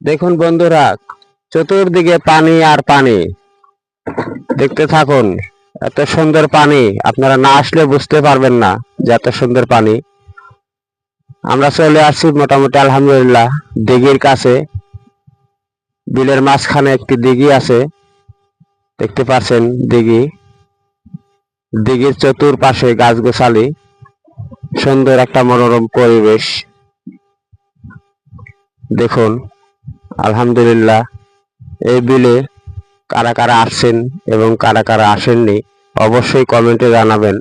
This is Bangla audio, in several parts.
দেখুন বন্ধুরা, চতুর্দিকে পানি আর পানি। দেখতে থাকুন, এত সুন্দর পানি, আপনারা না আসলে বুঝতে পারবেন না যে এত সুন্দর পানি। আমরা চলে আসছি মোটামুটি আলহামদুলিল্লাহ দিঘির কাছে। বিলের মাঝখানে একটি দিঘি আছে, দেখতে পাচ্ছেন দিঘি। দিঘির চতুর্পাশে গাছগোছালি, সুন্দর একটা মনোরম পরিবেশ। দেখুন আলহামদুলিল্লাহ, এই বিলে কারা কারা আসছেন এবং কারা কারা আসেননি অবশ্যই কমেন্টে জানাবেন।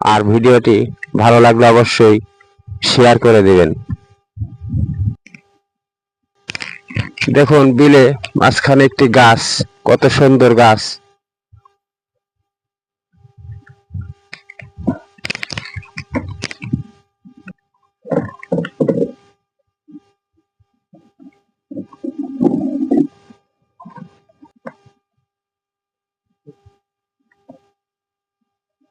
আর ভিডিওটি ভালো লাগলে অবশ্যই শেয়ার করে দেবেন। দেখুন, বিলে মাঝখানে একটি গাছ, কত সুন্দর গাছ।